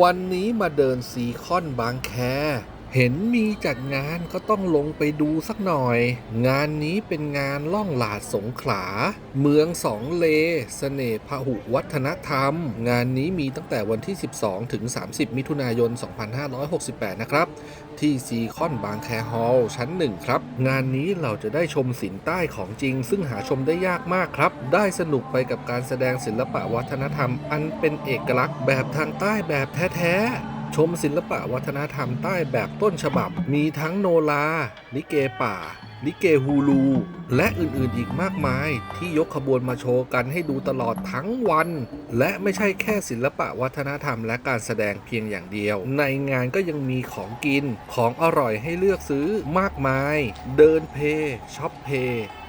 วันนี้มาเดินซีคอนบางแค เห็นมีจัดงานก็ต้องลงไปดูสักหน่อย งานนี้เป็นงานล่องหลาดสงขลา เมืองสองเลสเสน่ห์พหุวัฒนธรรม งานนี้มีตั้งแต่วันที่ 12 ถึง 30 มิถุนายน 2568 นะครับ ที่ซีคอนบางแคฮอลล์ชั้นหนึ่งครับ งานนี้เราจะได้ชมศิลป์ใต้ของจริง ซึ่งหาชมได้ยากมากครับ ได้สนุกไปกับการแสดงศิลปะวัฒนธรรม อันเป็นเอกลักษณ์แบบทางใต้แบบแท้ๆ ชมศิลปะวัฒนธรรมใต้แบบต้นฉบับ มีทั้งโนลา ลิเกป่า ลิเกฮูลู และอื่นๆอีกมากมาย ที่ยกขบวนมาโชว์กันให้ดูตลอดทั้งวัน และไม่ใช่แค่ศิลปะวัฒนธรรมและการแสดงเพียงอย่างเดียว ในงานก็ยังมีของกิน ของอร่อยให้เลือกซื้อมากมาย เดินเพช็อปเพ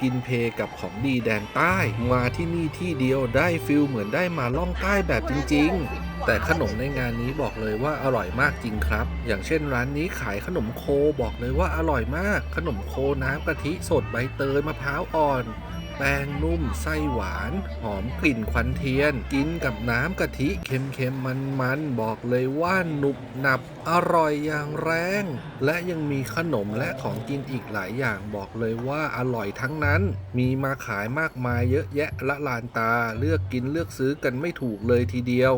กินเพกับของดีแดนใต้ มาที่นี่ที่เดียวได้ฟิลเหมือนได้มาล่องใต้แบบจริง ๆ แต่ขนมในงานนี้บอกเลยว่าอร่อยมากจริงครับ อย่างเช่นร้านนี้ขายขนมโคบอกเลยว่าอร่อยมาก ขนมโคน้ำกะทิสดใบเตยมะพร้าวอ่อนแป้งนุ่มไส้หวาน หอมกลิ่นควันเทียน กินกับน้ำกะทิเค็มๆมันๆ บอกเลยว่าหนุบหนับอร่อยอย่างแรง และยังมีขนมและของกินอีกหลายอย่างบอกเลยว่าอร่อยทั้งนั้น มีมาขายมากมายเยอะแยะละลานตาเลือกกินเลือกซื้อกันไม่ถูกเลยทีเดียว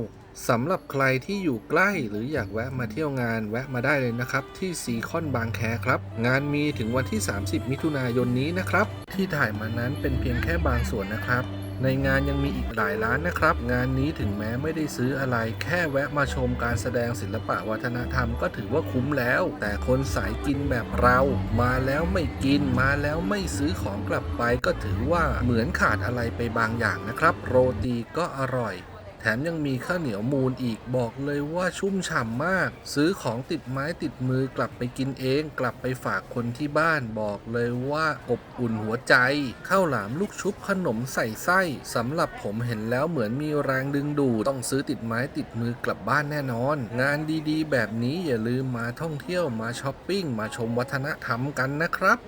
สำหรับใครที่อยู่ใกล้หรืออยากแวะมาเที่ยวงานแวะมาได้เลยนะครับ ที่ซีคอนบางแคครับ งานมีถึงวันที่ 30 มิถุนายนนี้นะครับ ที่ถ่ายมานั้นเป็นเพียงแค่บางส่วนนะครับ ในงานยังมีอีกหลายร้านนะครับ งานนี้ถึงแม้ไม่ได้ซื้ออะไร แค่แวะมาชมการแสดงศิลปะวัฒนธรรมก็ถือว่าคุ้มแล้ว แต่คนสายกินแบบเรา มาแล้วไม่กินมาแล้วไม่ซื้อของกลับไปก็ถือว่าเหมือนขาดอะไรไปบางอย่างนะครับ โรตีก็อร่อย แถมยังมีข้าวเหนียวมูลอีกบอกเลยว่าชุ่มฉ่ำมาก ซื้อของติดไม้ติดมือกลับไปกินเอง กลับไปฝากคนที่บ้านบอกเลยว่าอบอุ่นหัวใจข้าวหลามลูกชุบขนมใส่ไส้สำหรับผมเห็นแล้วเหมือนมีแรงดึงดูดต้องซื้อติดไม้ติดมือกลับบ้านแน่นอน งานดีๆ แบบนี้อย่าลืมมาท่องเที่ยวมาช้อปปิ้งมาชมวัฒนธรรมกันนะครับ